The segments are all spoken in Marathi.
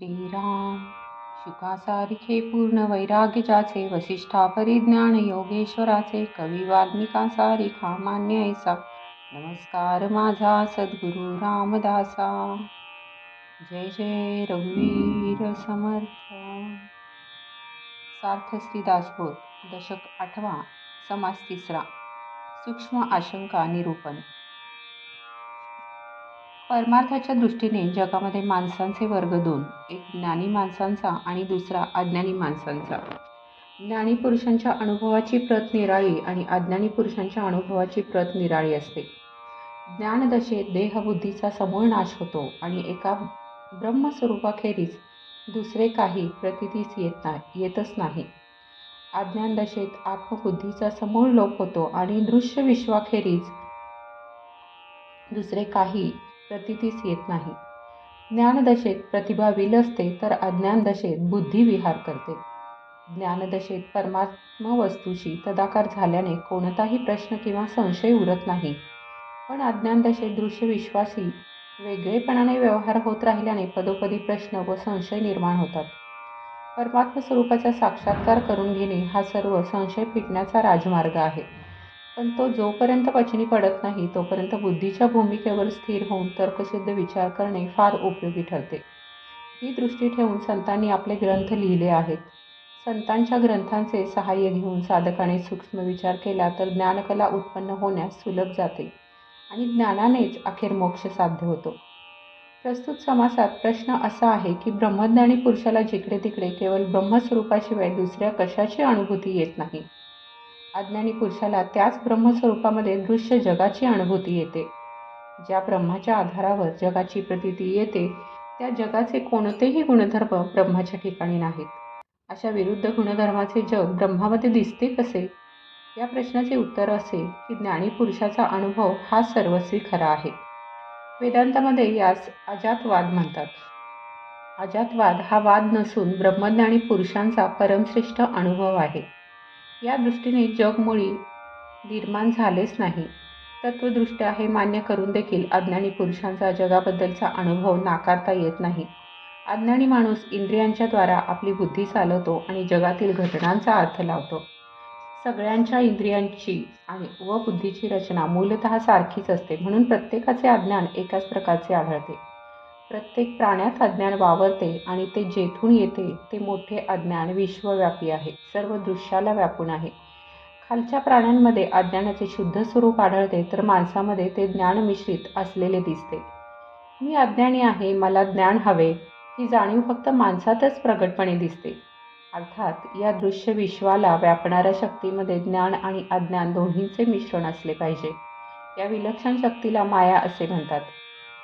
श्रीराम शुकासारखे पूर्ण वैराग्य ज्याचे वसिष्ठा परिज्ञान योगेश्वराचे कवी वाल्मिकासारिखा मान्य ऐसा नमस्कार माझा सद्गुरु रामदासा। जय जय रघुवीर समर्थ। सार्थ श्री दासबोध दशक आठवा समास तिसरा। सूक्ष्म आशंका निरूपण। परमार्थाच्या दृष्टीने जगामध्ये माणसांचे वर्ग दोन एक ज्ञानी माणसांचा आणि दुसरा अज्ञानी माणसांचा. ज्ञानी पुरुषांच्या अनुभवाची प्रत निराळी आणि अज्ञानी पुरुषांच्या अनुभवाची प्रत निराळी असते. ज्ञानदशेत देहबुद्धीचा समूळ नाश होतो आणि एका ब्रह्मस्वरूपाखेरीज दुसरे काही प्रतितीस येत नाही येतच नाही. अज्ञानदशेत आत्मबुद्धीचा समूळ लोप होतो आणि दृश्य विश्वाखेरीज दुसरे काही प्रतितीस येत नाही. ज्ञानदशेत प्रतिभा विलसते तर अज्ञानदशेत बुद्धिविहार बुद्धी विहार करते. ज्ञानदशेत परमात्मा वस्तूशी तदाकार झाल्याने कोणताही प्रश्न किंवा संशय उरत नाही. पण अज्ञानदशेत दृश्य विश्वासी वेगळेपणाने व्यवहार होत राहिल्याने पदोपदी प्रश्न व संशय निर्माण होतात. परमात्मा स्वरूपाचा साक्षात्कार करून घेणे हा सर्व संशय फिटण्याचा राजमार्ग आहे. पण तो जोपर्यंत पचनी पडत नाही तोपर्यंत बुद्धीच्या भूमिकेवर स्थिर होऊन तर्कशुद्ध विचार करणे फार उपयोगी ठरते. ही दृष्टी ठेवून संतांनी आपले ग्रंथ लिहिले आहेत. संतांच्या ग्रंथांचे सहाय्य घेऊन साधकाने सूक्ष्म विचार केला तर ज्ञानकला उत्पन्न होण्यास सुलभ जाते आणि ज्ञानानेच अखेर मोक्ष साध्य होतो. प्रस्तुत समासात प्रश्न असा आहे की ब्रह्मज्ञानी पुरुषाला जिकडे तिकडे केवळ ब्रह्मस्वरूपाशिवाय दुसऱ्या कशाची अनुभूती येत नाही? अज्ञानी पुरुषाला त्याच ब्रह्मस्वरूपामध्ये दृश्य जगाची अनुभूती येते. ज्या ब्रह्माच्या आधारावर जगाची प्रतीती येते त्या जगाचे कोणतेही गुणधर्म ब्रह्माच्या ठिकाणी नाहीत. अशा विरुद्ध गुणधर्माचे जग ब्रह्मामध्ये दिसते कसे? या प्रश्नाचे उत्तर असे की ज्ञानी पुरुषाचा अनुभव हा सर्वस्वी खरा आहे. वेदांतामध्ये यास अजातवाद म्हणतात. अजातवाद हा वाद नसून ब्रह्मज्ञानी पुरुषांचा परमश्रेष्ठ अनुभव आहे. या दृष्टीने जग मुळी निर्माण झालेच नाही. तत्वदृष्ट्या हे मान्य करून देखील अज्ञानी पुरुषांचा जगाबद्दलचा अनुभव नाकारता येत नाही. अज्ञानी माणूस इंद्रियांच्या द्वारा आपली बुद्धी चालवतो आणि जगातील घटनांचा अर्थ लावतो. सगळ्यांच्या इंद्रियांची आणि व बुद्धीची रचना मूलत सारखीच असते म्हणून प्रत्येकाचे अज्ञान एकाच प्रकारचे आढळते. प्रत्येक प्राण्यात अज्ञान वावरते आणि ते जेथून येते ते मोठे अज्ञान विश्वव्यापी आहे. सर्व दृश्याला व्यापून आहे. खालच्या प्राण्यांमध्ये अज्ञानाचे शुद्ध स्वरूप आढळते तर माणसामध्ये ते ज्ञान मिश्रित असलेले दिसते. मी अज्ञानी आहे मला ज्ञान हवे ही जाणीव फक्त माणसातच प्रगटपणे दिसते. अर्थात या दृश्य विश्वाला व्यापणाऱ्या शक्तीमध्ये ज्ञान आणि अज्ञान दोन्हींचे मिश्रण असले पाहिजे. या विलक्षण शक्तीला माया असे म्हणतात.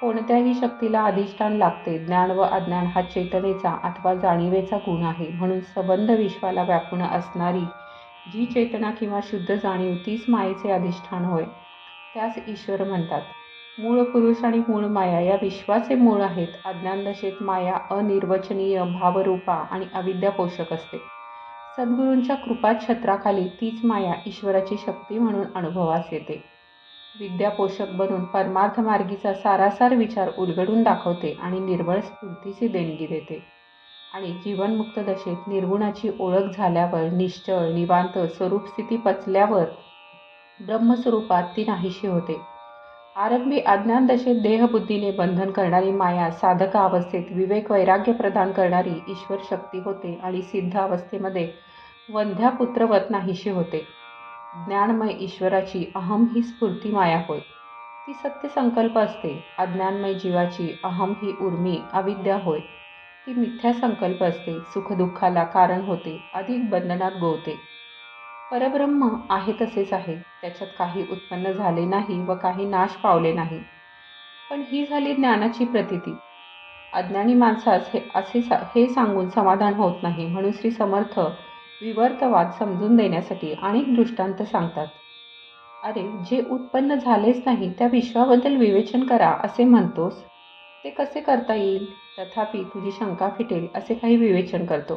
कोणत्याही शक्तीला अधिष्ठान लागते. ज्ञान व अज्ञान हा चेतनेचा अथवा जाणीवेचा गुण आहे. म्हणून सबंध विश्वाला व्यापून असणारी जी चेतना किंवा शुद्ध जाणीव तीच मायेचे अधिष्ठान होय. त्यास ईश्वर म्हणतात. मूळ पुरुष आणि मूळ माया या विश्वाचे मूळ आहेत. अज्ञान दशेत माया अनिर्वचनीय भावरूपा आणि अविद्या पोषक असते. सद्गुरूंच्या कृपा छत्राखाली तीच माया ईश्वराची शक्ती म्हणून अनुभवास येते. विद्यापोषक बनून परमार्थ मार्गीचा सारासार विचार उलगडून दाखवते आणि निर्बळ स्फूर्तीची देणगी देते. आणि जीवनमुक्त दशेत निर्गुणाची ओळख झाल्यावर निश्चळ निवांत स्वरूपस्थिती पचल्यावर ब्रह्मस्वरूपात ती नाहीशी होते. आरंभी अज्ञान दशेत देहबुद्धीने बंधन करणारी माया साधका अवस्थेत विवेक वैराग्य प्रदान करणारी ईश्वर शक्ती होते आणि सिद्ध अवस्थेमध्ये वंध्यापुत्रवत नाहीशी होते. ज्ञानमय ईश्वराची अहम ही स्फूर्ती माया होय. ती सत्य संकल्प असते. अज्ञानमय जीवाची अहम ही उर्मी अविद्या होय. ती मिथ्या संकल्प असते. सुखदुःखाला कारण होते. अधिक बंधनात गोवते. परब्रह्म आहे तसेच आहे. त्याच्यात काही उत्पन्न झाले नाही व काही नाश पावले नाही. पण ही झाली ज्ञानाची प्रतिती. अज्ञानी माणसास हे असे सा हे सांगून समाधान होत नाही. म्हणून श्री समर्थ विवर्तवाद समजून देण्यासाठी अनेक दृष्टांत सांगतात. अरे जे उत्पन्न झालेच नाही त्या विश्वाबद्दल विवेचन करा असे म्हणतोस. ते कसे करता येईल? तथापि तुझी शंका फिटेल असे काही विवेचन करतो.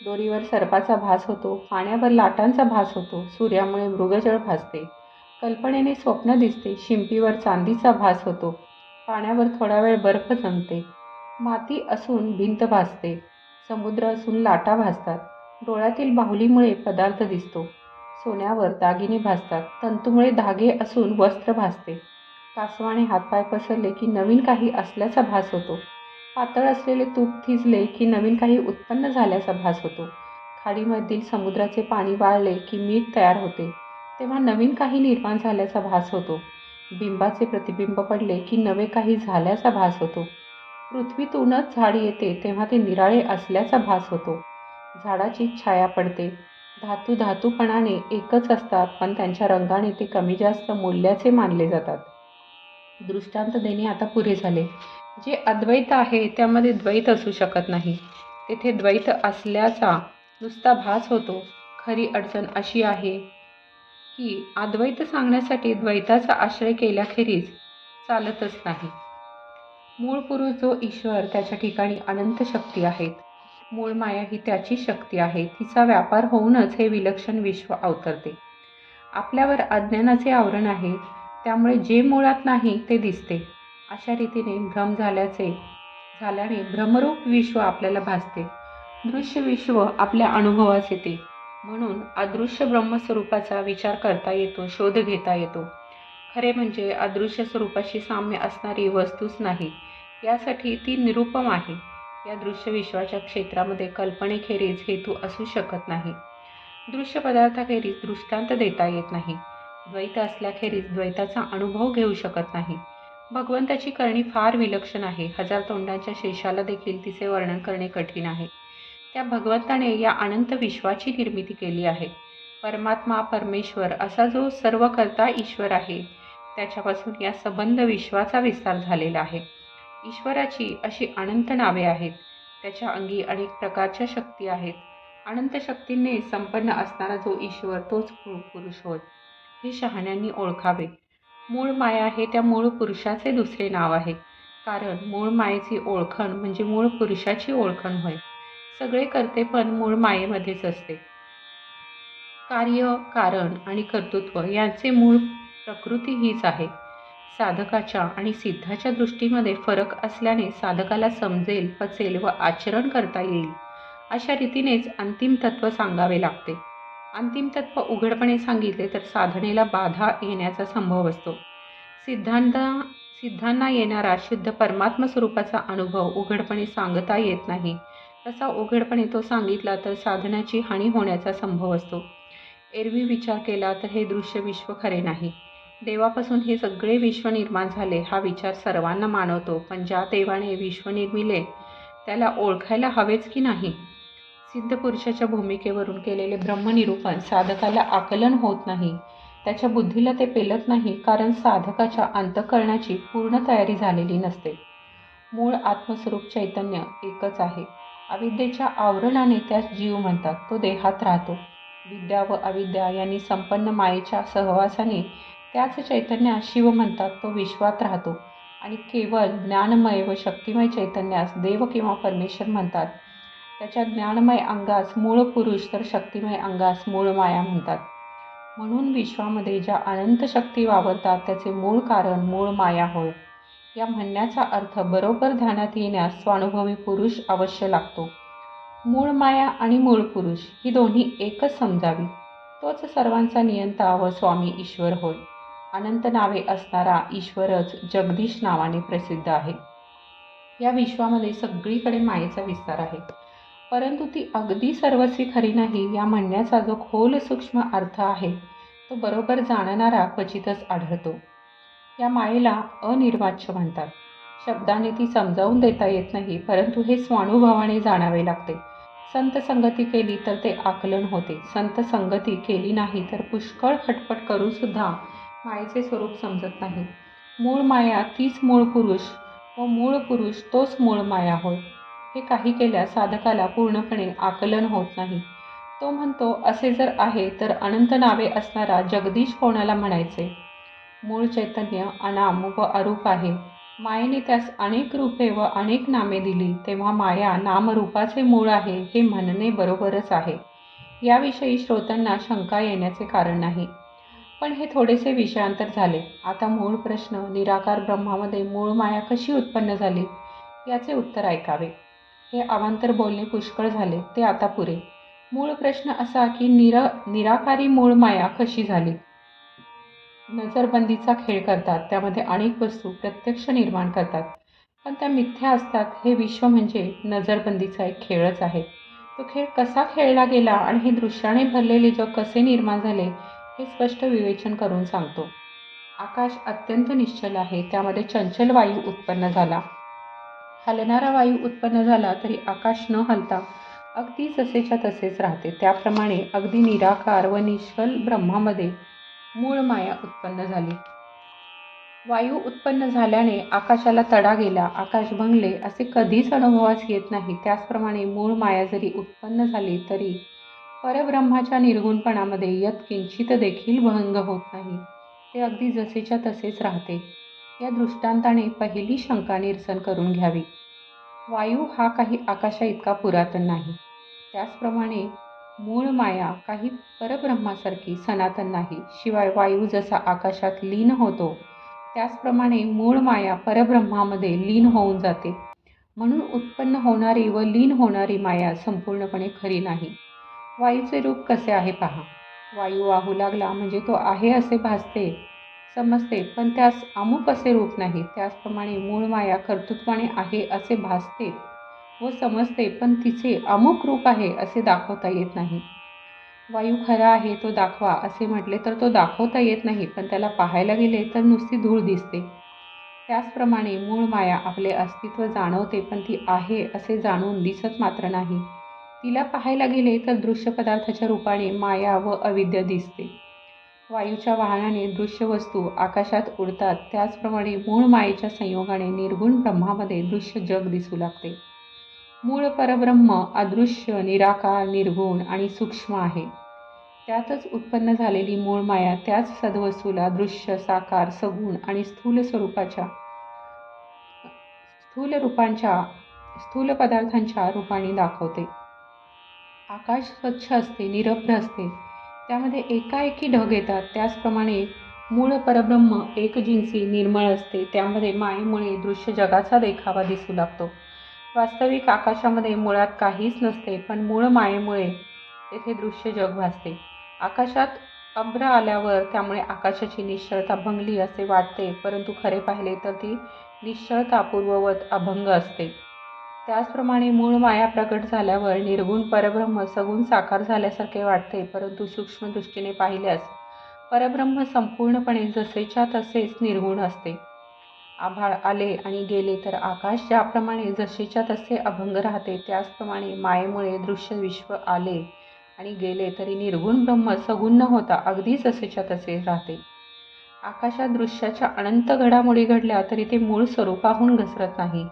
दोरीवर सर्पाचा भास होतो पाण्यावर लाटांचा भास होतो सूर्यामुळे मृगजळ भासते. कल्पनेने स्वप्न दिसते शिंपीवर चांदीचा भास होतो पाण्यावर थोडा वेळ बर्फ जमते. माती असून भिंत भासते समुद्र असून लाटा भासतात. डोळ्यातील बाहुलीमुळे पदार्थ दिसतो. सोन्यावर दागिने भासतात. तंतूमुळे धागे असून वस्त्र भासते. कासवाने हातपाय पसरले की नवीन काही असल्याचा भास होतो. पातळ असलेले तूप थिजले की नवीन काही उत्पन्न झाल्याचा भास होतो. खाडीमधील समुद्राचे पाणी वाळले की मीठ तयार होते. तेव्हा नवीन काही निर्माण झाल्याचा भास होतो. बिंबाचे प्रतिबिंब पडले की नवे काही झाल्याचा भास होतो. पृथ्वीतूनच झाड येते तेव्हा ते निराळे असल्याचा भास होतो. झाडाची छाया पडते. धातू धातूपणाने एकच असतात पण त्यांच्या रंगाने ते कमी जास्त मूल्याचे मानले जातात. दृष्टांत देणे आता पुरे झाले. जे अद्वैत आहे त्यामध्ये द्वैत असू शकत नाही. तेथे द्वैत असल्याचा नुसता भास होतो. खरी अडचण अशी आहे की अद्वैत सांगण्यासाठी द्वैताचा आश्रय केल्याखेरीज चालतच नाही. मूळ पुरुष जो ईश्वर त्याच्या ठिकाणी अनंत शक्ती आहेत. मूळ माया ही त्याची शक्ती आहे. तिचा व्यापार होऊनच हे विलक्षण विश्व अवतरते. आपल्यावर अज्ञानाचे आवरण आहे. त्यामुळे जे मुळात नाही ते दिसते. अशा रीतीने भ्रम झाल्याचे झाल्याने भ्रमरूप विश्व आपल्याला भासते. दृश्य विश्व आपल्या अनुभवास येते. म्हणून अदृश्य ब्रह्मस्वरूपाचा विचार करता येतो शोध घेता येतो. खरे म्हणजे अदृश्य स्वरूपाशी साम्य असणारी वस्तूच नाही. यासाठी ती निरुपम आहे. या दृश्य विश्वाच्या क्षेत्रामध्ये कल्पनेखेरीज हेतू असू शकत नाही. दृश्य पदार्थाखेरीज दृष्टांत देता येत नाही. द्वैत असल्याखेरीज द्वैताचा अनुभव घेऊ शकत नाही. भगवंताची करणी फार विलक्षण आहे. हजार तोंडांच्या शेषाला देखील तिचे वर्णन करणे कठीण आहे. त्या भगवंताने या अनंत विश्वाची निर्मिती केली आहे. परमात्मा परमेश्वर असा जो सर्व करता ईश्वर आहे त्याच्यापासून या संबंध विश्वाचा विस्तार झालेला आहे. ईश्वराची अशी अनंत नावे आहेत. त्याच्या अंगी अनेक प्रकारच्या शक्ती आहेत. अनंत शक्तींनी संपन्न असणारा जो ईश्वर तोच पुरुष होय. हे शहाण्यांनी ओळखावे. मूळ माया हे त्या मूळ पुरुषाचे दुसरे नाव आहे. कारण मूळ मायेची ओळखण म्हणजे मूळ पुरुषाची ओळखण होय. सगळे करते पण मूळ मायेमध्येच असते. कार्य कारण आणि कर्तृत्व यांचे मूळ प्रकृती हीच आहे. साधकाच्या आणि सिद्धाच्या दृष्टीमध्ये फरक असल्याने साधकाला समजेल पचेल व आचरण करता येईल अशा रीतीनेच अंतिम तत्त्व सांगावे लागते. अंतिम तत्त्व उघडपणे सांगितले तर साधनेला बाधा येण्याचा संभव असतो. सिद्धांत सिद्धांना येणारा शुद्ध परमात्म स्वरूपाचा अनुभव उघडपणे सांगता येत नाही. तसा उघडपणे तो सांगितला तर साधनाची हानी होण्याचा संभव असतो. एरवी विचार केला तर हे दृश्य विश्व खरे नाही. देवापासून हे सगळे विश्व निर्माण झाले हा विचार सर्वांना मानवतो. पण ज्या देवाने विश्व निर्मिले त्याला ओळखायला हवेच की नाही? सिद्ध पुरुषाच्या भूमिकेवरून केलेले ब्रह्मनिरूपण साधकाला आकलन होत नाही. त्याच्या बुद्धीला ते पेलत नाही कारण साधकाच्या अंतकरणाची पूर्ण तयारी झालेली नसते. मूळ आत्मस्वरूप चैतन्य एकच आहे. अविद्येच्या आवरणाने त्यास जीव म्हणतात तो देहात राहतो. विद्या व अविद्या यांनी संपन्न मायेच्या सहवासाने त्याच चैतन्यास शिव म्हणतात तो विश्वात राहतो. आणि केवळ ज्ञानमय व शक्तिमय चैतन्यास देव किंवा परमेश्वर म्हणतात. त्याच्या ज्ञानमय अंगास मूळ पुरुष तर शक्तिमय अंगास मूळ माया म्हणतात. म्हणून विश्वामध्ये ज्या अनंत शक्ती वावरतात त्याचे मूळ कारण मूळ माया होय. या म्हणण्याचा अर्थ बरोबर ध्यानात येण्यास स्वानुभवी पुरुष अवश्य लागतो. मूळ माया आणि मूळ पुरुष ही दोन्ही एकच समजावी. तोच सर्वांचा नियंता व स्वामी ईश्वर होय. अनंत नावे असणारा ईश्वरच जगदीश नावाने प्रसिद्ध आहे. या विश्वामध्ये सगळीकडे मायेचा विस्तार आहे. परंतु ती अगदी सर्वस्वी खरी नाही या म्हणण्याचा जो खोल सूक्ष्म अर्थ आहे तो बरोबर जाणणारा क्वचितच आढळतो. या मायेला अनिर्वाच्य म्हणतात. शब्दाने ती समजावून देता येत नाही परंतु हे स्वानुभवाने जाणावे लागते. संत संगती केली तर ते आकलन होते. संत संगती केली नाही तर पुष्कळ खटपट करूनसुद्धा मायेचे स्वरूप समजत नाही. मूळ माया तीच मूळ पुरुष व मूळ पुरुष तोच मूळ माया होय. हे काही केल्यास साधकाला पूर्णपणे आकलन होत नाही. तो म्हणतो असे जर आहे तर अनंत नावे असणारा जगदीश कोणाला म्हणायचे? मूळ चैतन्य अनाम व अरूप आहे. मायेने त्यास अनेक रूपे व अनेक नामे दिली तेव्हा माया नामरूपाचे मूळ आहे हे म्हणणे बरोबरच आहे. याविषयी श्रोत्यांना शंका येण्याचे कारण नाही. पण हे थोडेसे विषयांतर झाले. आता मूळ प्रश्न निराकार ब्रह्मामध्ये मूळ माया कशी उत्पन्न झाली? याचे उत्तर ऐकावे. हे अवांतर बोलणे पुष्कळ झाले ते आता पुरे. मूळ प्रश्न असा की निरा निराकारी मूळ माया कशी झाली? नजरबंदीचा खेळ करतात त्यामध्ये अनेक वस्तू प्रत्यक्ष निर्माण करतात. पण त्या मिथ्या असतात हे विश्व म्हणजे नजरबंदीचा एक खेळच आहे. तो खेळ कसा खेळला गेला आणि हे दृश्याने भरलेले जग कसे निर्माण झाले हे स्पष्ट विवेचन करून सांगतो. आकाश अत्यंत निश्चल आहे त्यामध्ये चंचल वायू उत्पन्न झाला. हलणारा वायू उत्पन्न झाला तरी आकाश न हलता अगदी जसेच्या तसेच राहते. त्याप्रमाणे अगदी निराकार व निश्चल ब्रह्मामध्ये मूळ माया उत्पन्न झाली. वायू उत्पन्न झाल्याने आकाशाला तडा गेला. आकाश भंगले असे कधीच अनुभवास येत नाही. त्याचप्रमाणे मूळ माया जरी उत्पन्न झाली तरी परब्रह्माच्या निर्गुणपणामध्ये यत किंचित देखील भंग होत नाही. ते अगदी जसेच्या तसेच राहते. या दृष्टांताने पहिली शंका निरसन करून घ्यावी. वायू हा काही आकाशा इतका पुरातन नाही. त्याचप्रमाणे मूळ माया काही परब्रह्मासारखी सनातन नाही. शिवाय वायू जसा आकाशात लीन होतो त्याचप्रमाणे मूळ माया परब्रह्मामध्ये लीन होऊन जाते. म्हणून उत्पन्न होणारी व लीन होणारी माया संपूर्णपणे खरी नाही. वायूचे रूप कसे आहे पहा. वायू वाहू लागला म्हणजे तो आहे असे भासते समजते पण त्यास अमुक असे रूप नाही. त्याचप्रमाणे मूळ माया कर्तृत्वाने आहे असे भासते व समजते पण तिचे अमुक रूप आहे असे दाखवता येत नाही. वायू खरा आहे तो दाखवा असे म्हटले तर तो दाखवता येत नाही पण त्याला पाहायला गेले तर नुसती धूळ दिसते. त्याचप्रमाणे मूळ माया आपले अस्तित्व जाणवते पण ती आहे असे जाणून दिसत मात्र नाही. तिला पाहायला गेले तर दृश्य पदार्थाच्या रूपाने माया व अविद्या दिसते. वायूच्या वाहनाने दृश्य वस्तू आकाशात उडतात. त्याचप्रमाणे मूळ मायेच्या संयोगाने निर्गुण ब्रह्मामध्ये दृश्य जग दिसू लागते. मूळ परब्रह्म अदृश्य निराकार निर्गुण आणि सूक्ष्म आहे. त्यातच उत्पन्न झालेली मूळ माया त्याच सद्वस्तूला दृश्य साकार सगुण आणि स्थूल स्वरूपाच्या स्थूल रूपांच्या स्थूल पदार्थांच्या रूपाने दाखवते. आकाश स्वच्छ असते निरभ्र असते. त्यामध्ये एकाएकी ढग येतात. त्याचप्रमाणे मूळ परब्रह्म एकजिन्सी निर्मळ असते. त्यामध्ये मायेमुळे दृश्य जगाचा देखावा दिसू लागतो. वास्तविक आकाशामध्ये मुळात काहीच नसते पण मूळ मायेमुळे तेथे दृश्य जग भासते. आकाशात अभ्र आल्यावर त्यामुळे आकाशाची निश्चळता भंगली असे वाटते परंतु खरे पाहिले तर ती निश्चळता पूर्ववत अभंग असते. त्याचप्रमाणे मूळ माया प्रकट झाल्यावर निर्गुण परब्रह्म सगुण साकार झाल्यासारखे वाटते परंतु सूक्ष्म दृष्टीने पाहिल्यास परब्रह्म संपूर्णपणे जसेच्या तसेच निर्गुण असते. आभाळ आले आणि गेले तर आकाश ज्याप्रमाणे जसेच्या तसे अभंग राहते त्याचप्रमाणे मायेमुळे दृश्य विश्व आले आणि गेले तरी निर्गुण ब्रह्म सगुण न होता अगदी जसेच्या तसे राहते. आकाशात दृश्याच्या अनंत घडामोडी घडल्या तरी ते मूळ स्वरूपाहून घसरत नाही.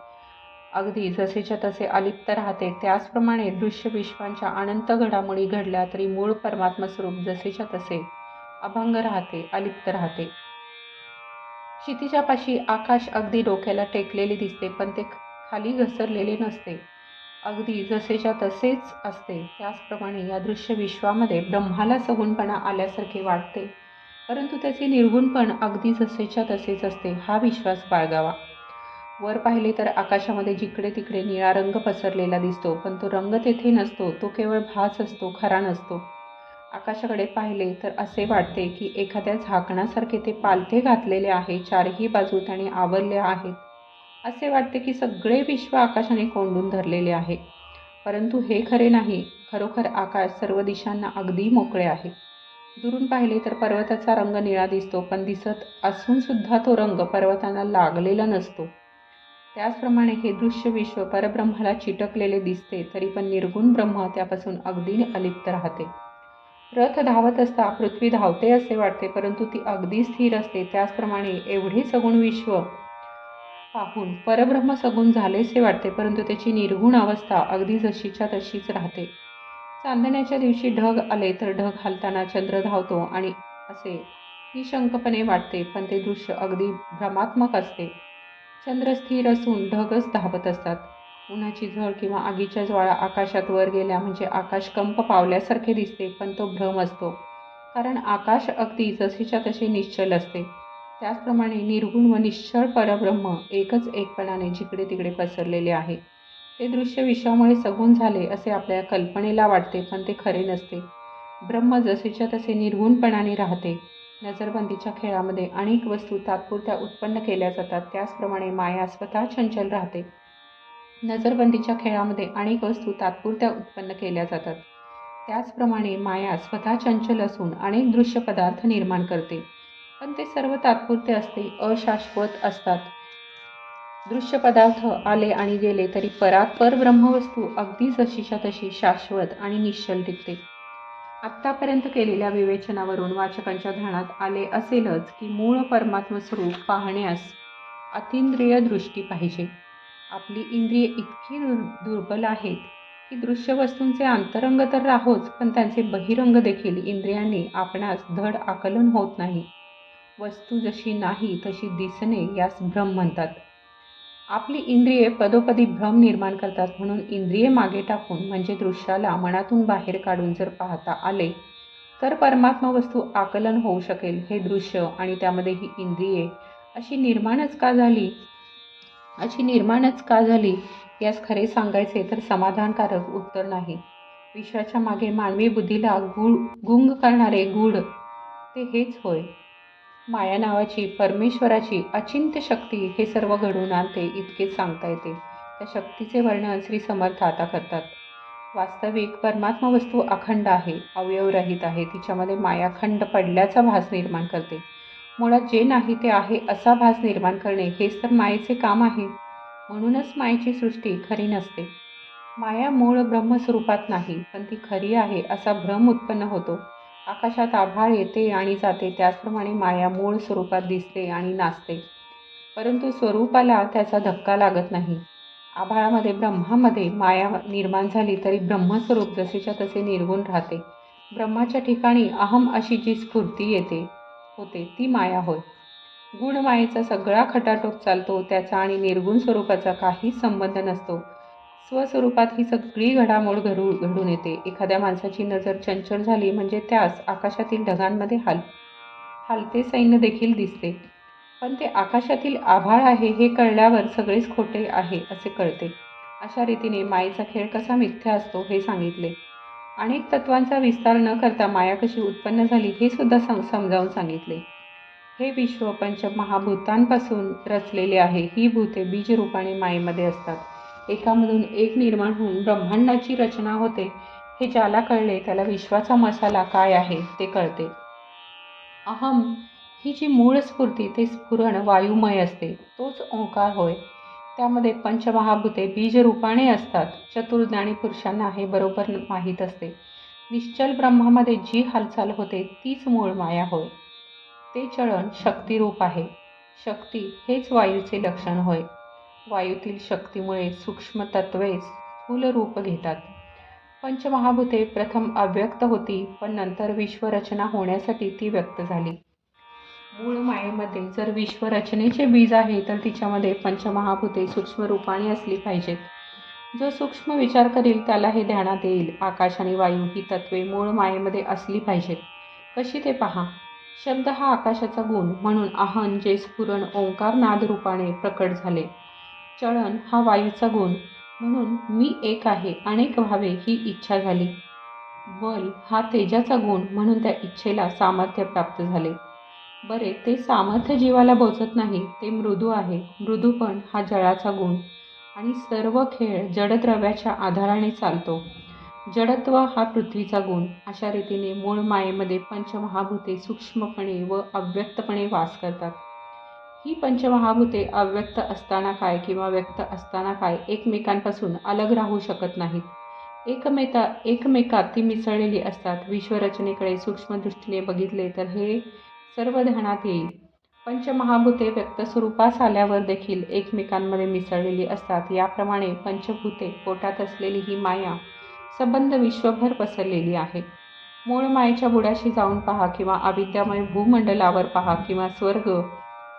अगदी जसेच्या तसे अलिप्त राहते त्याचप्रमाणे दृश्य विश्वांच्या अनंत घडामोडी घडल्या तरी मूळ परमात्मा स्वरूप जसेच्या तसे अभंग राहते अलिप्त राहते. क्षितिजापाशी आकाश अगदी डोक्याला टेकलेले दिसते पण ते खाली घसरलेले नसते. अगदी जसेच्या तसेच असते त्याचप्रमाणे या दृश्य विश्वामध्ये ब्रह्माला सगुणपणा आल्यासारखे वाटते परंतु त्याचे निर्गुणपण अगदी जसेच्या तसेच असते हा विश्वास बाळगावा. वर पाहिले तर आकाशामध्ये जिकडे तिकडे निळा रंग पसरलेला दिसतो पण तो रंग तेथे नसतो तो केवळ भास असतो खरा नसतो. आकाशाकडे पाहिले तर असे वाटते की एखाद्या झाकणासारखे ते पालथे घातलेले आहे चारही बाजू त्याने आवरले आहेत. असे वाटते की सगळे विश्व आकाशाने कोंडून धरलेले आहे. परंतु हे खरे नाही खरोखर आकाश सर्व दिशांना अगदी मोकळे आहे. दुरून पाहिले तर पर्वताचा रंग निळा दिसतो पण दिसत असूनसुद्धा तो रंग पर्वतांना लागलेला नसतो. त्याचप्रमाणे हे दृश्य विश्व परब्रह्माला चिटकलेले दिसते तरी पण निर्गुण ब्रह्म त्यापासून अगदी अलिप्त राहते. रथ धावत असता पृथ्वी धावते असे वाटते परंतु ती अगदी स्थिर असते. त्याचप्रमाणे एवढे सगुण विश्व पाहून परब्रह्म सगुण झालेसे वाटते परंतु त्याची निर्गुण अवस्था अगदी जशीच्या तशीच राहते. चांदण्याच्या दिवशी ढग आले तर ढग हलताना चंद्र धावतो आणि असे निशंकपणे वाटते पण ते दृश्य अगदी भ्रमात्मक असते. चंद्र स्थिर असून ढगच धावत असतात. उन्हाची झळ किंवा आगीच्या ज्वाळा आकाशात वर गेल्या म्हणजे आकाश कंप पावल्यासारखे दिसते पण तो भ्रम असतो. कारण आकाश अगदी जसेच्या तसे निश्चल असते. त्याचप्रमाणे निर्गुण व निश्चळ परब्रह्म एकच एकपणाने जिकडे तिकडे पसरलेले आहे. ते दृश्य विश्वामुळे सगून झाले असे आपल्या कल्पनेला वाटते पण ते खरे नसते. ब्रह्म जसेच्या तसे निर्गुणपणाने राहते. नजरबंदीच्या खेळामध्ये अनेक वस्तू तात्पुरत्या उत्पन्न केल्या जातात. त्याचप्रमाणे माया स्वतः चंचल राहते. नजरबंदीच्या खेळामध्ये अनेक वस्तू तात्पुरत्या उत्पन्न केल्या जातात. त्याचप्रमाणे माया स्वतः चंचल असून अनेक दृश्य पदार्थ निर्माण करते. पण ते सर्व तात्पुरते असते अशाश्वत असतात. दृश्य पदार्थ आले आणि गेले तरी परात परब्रह्मवस्तू अगदी जशीच्या तशी शाश्वत आणि निश्चल टिकते. आत्तापर्यंत केलेल्या विवेचनावरून वाचकांच्या ध्यानात आले असेलच की मूळ परमात्म स्वरूप पाहण्यास अतिंद्रिय दृष्टी पाहिजे. आपली इंद्रिय इतकी दुर्बल आहेत की दृश्य वस्तूंचे अंतरंग तर राहोच पण त्यांचे बहिरंग देखील इंद्रियांनी आपणास धड आकलन होत नाही. वस्तू जशी नाही तशी दिसणे यास भ्रम म्हणतात. आपली इंद्रिये पदोपदी भ्रम निर्माण करतात म्हणून इंद्रिये मागे टाकून म्हणजे दृश्याला मनातून बाहेर काढून जर पाहता आले तर परमात्मा वस्तू आकलन होऊ शकेल. हे दृश्य आणि त्यामध्ये ही इंद्रिये अशी निर्माणच का झाली? अशी निर्माणच का झाली? यास खरे सांगायचे तर समाधानकारक उत्तर नाही. विश्वाच्या मागे मानवी बुद्धीला गुळ गुंग करणारे गूढ ते हेच होय. माया नावाची परमेश्वराची अचिंत्य शक्ती हे सर्व घडवून आणते इतकेच सांगता येते. त्या शक्तीचे वर्णन श्री समर्थ आता करतात. वास्तविक परमात्मा वस्तू अखंड आहे अवयवरहित आहे तिच्यामध्ये माया खंड पडल्याचा भास निर्माण करते. मुळात जे नाही ते आहे असा भास निर्माण करणे हेच तर मायेचे काम आहे. म्हणूनच मायेची सृष्टी खरी नसते. माया मूळ ब्रह्मस्वरूपात नाही पण ती खरी आहे असा भ्रम उत्पन्न होतो. आकाशात आभाळ येते आणि जाते त्याचप्रमाणे माया मूळ स्वरूपात दिसते आणि नाचते. परंतु स्वरूपाला त्याचा धक्का लागत नाही. आभाळामध्ये ब्रह्मामध्ये माया निर्माण झाली तरी ब्रह्मस्वरूप जसेच्या तसे निर्गुण राहते. ब्रह्माच्या ठिकाणी अहम अशी जी स्फूर्ती येते होते ती माया होय. गुण मायेचा सगळा खटाटोप चालतो त्याचा आणि निर्गुण स्वरूपाचा काहीच संबंध नसतो. स्वस्वरूपात ही सगळी घडामोड घडू घडून येते. एखाद्या माणसाची नजर चंचल झाली म्हणजे त्यास आकाशातील ढगांमध्ये हाल हालते सैन्य देखील दिसते. पण ते आकाशातील आभाळ आहे हे कळल्यावर सगळेच खोटे आहे असे कळते. अशा रीतीने मायेचा खेळ कसा मिथ्या असतो हे सांगितले. अनेक तत्वांचा विस्तार न करता माया कशी उत्पन्न झाली हे सुद्धा सम समजावून सांगितले. हे विश्व पंचमहाभूतांपासून रचलेले आहे. ही भूते बीजरूपाने मायेमध्ये असतात. एकामधून एक निर्माण होऊन ब्रह्मांडाची रचना होते. हे ज्याला कळले त्याला विश्वाचा मसाला काय आहे ते कळते. अहम ही जी मूळ स्फूर्ती ते स्फुरण वायुमय असते. तोच ओंकार होय. त्यामध्ये पंचमहाभूते बीजरूपाने असतात. चतुर्ज्ञानी पुरुषांना हे बरोबर माहीत असते. निश्चल ब्रह्मामध्ये जी हालचाल होते तीच मूळ माया होय. ते चळण शक्तिरूप आहे. शक्ती हेच वायूचे लक्षण होय. वायूतील शक्तीमुळे सूक्ष्म तत्वे स्थूल रूप घेतात. पंचमहाभूते प्रथम अव्यक्त होती पण नंतर विश्वरचना होण्यासाठी ती व्यक्त झाली. मूळ मायेमध्ये जर विश्वरचनेचे बीज आहे तर तिच्यामध्ये पंचमहाभूते सूक्ष्म रूपाने असली पाहिजेत. जो सूक्ष्म विचार करील त्याला हे ध्यानात येईल. आकाश आणि वायू ही तत्वे मूळ मायेमध्ये असली पाहिजेत. कशी ते पहा? शब्द हा आकाशाचा गुण म्हणून आहन जे स्फुरण ओंकार नाद रूपाने प्रकट झाले. चळण हा वायूचा गुण. म्हणून मी एक आहे अनेक व्हावे ही इच्छा झाली. बल हा तेजाचा गुण म्हणून त्या इच्छेला सामर्थ्य प्राप्त झाले. बरे ते सामर्थ्य जीवाला बोचत नाही ते मृदू आहे. मृदूपण हा जळाचा गुण. आणि सर्व खेळ जडद्रव्याच्या आधाराने चालतो. जडत्व हा पृथ्वीचा गुण. अशा रीतीने मूळ मायेमध्ये पंचमहाभूते सूक्ष्मपणे व अव्यक्तपणे वास करतात. ही पंचमहाभूते अव्यक्त असताना काय किंवा व्यक्त असताना काय एकमेकांपासून अलग राहू शकत नाहीत. एकमेता एकमेकात ती मिसळलेली असतात. विश्वरचनेकडे सूक्ष्मदृष्टीने बघितले तर हे सर्व ध्यानात येईल. पंचमहाभूते व्यक्त स्वरूपास आल्यावर देखील एकमेकांमध्ये मिसळलेली असतात. याप्रमाणे पंचभूते पोटात असलेली ही माया संबंध विश्वभर पसरलेली आहे. मूळ मायेच्या बुडाशी जाऊन पहा किंवा अविद्यामय भूमंडलावर पहा किंवा स्वर्ग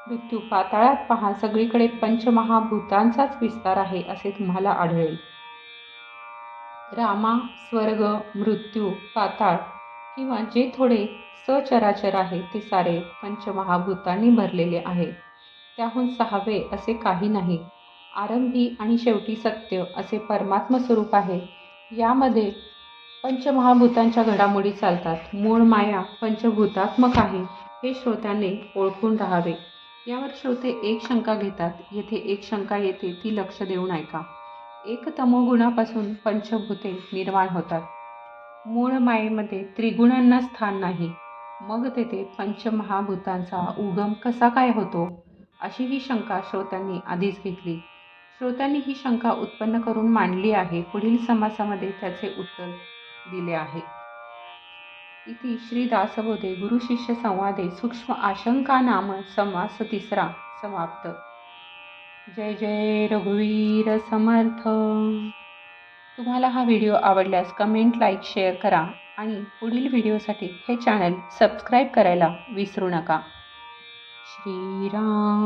मृत्यू पाताळात पहा सगळीकडे पंचमहाभूतांचाच विस्तार आहे असे तुम्हाला आढळेल. रामा स्वर्ग मृत्यू पाताळ किंवा जे थोडे सचराचर आहे ते सारे पंचमहाभूतांनी भरलेले आहे. त्याहून सहावे असे काही नाही. आरंभी आणि शेवटी सत्य असे परमात्म स्वरूप आहे. यामध्ये पंचमहाभूतांच्या घडामोडी चालतात. मूळ माया पंचभूतात्मक आहे हे श्रोत्याने ओळखून राहावे. यावर श्रोते एक शंका घेतात. येथे एक शंका येते ती लक्ष देऊन ऐका. एक तमोगुणापासून पंचभूते निर्माण होतात. मूळ मायेमध्ये त्रिगुणांना स्थान नाही. मग तेथे पंचमहाभूतांचा उगम कसा काय होतो? अशी ही शंका श्रोत्यांनी आधीच घेतली. श्रोत्यांनी ही शंका उत्पन्न करून मांडली आहे. पुढील समासामध्ये त्याचे उत्तर दिले आहे. इति श्री दासबोधे गुरुशिष्य संवादे सूक्ष्म आशंका नाम समास तिसरा समाप्त। जय जय रघुवीर समर्थ। तुम्हाला हा व्हिडिओ आवडल्यास कमेंट लाईक शेअर करा आणि पुढील व्हिडिओसाठी हे चॅनल सबस्क्राईब करायला विसरू नका. श्रीराम।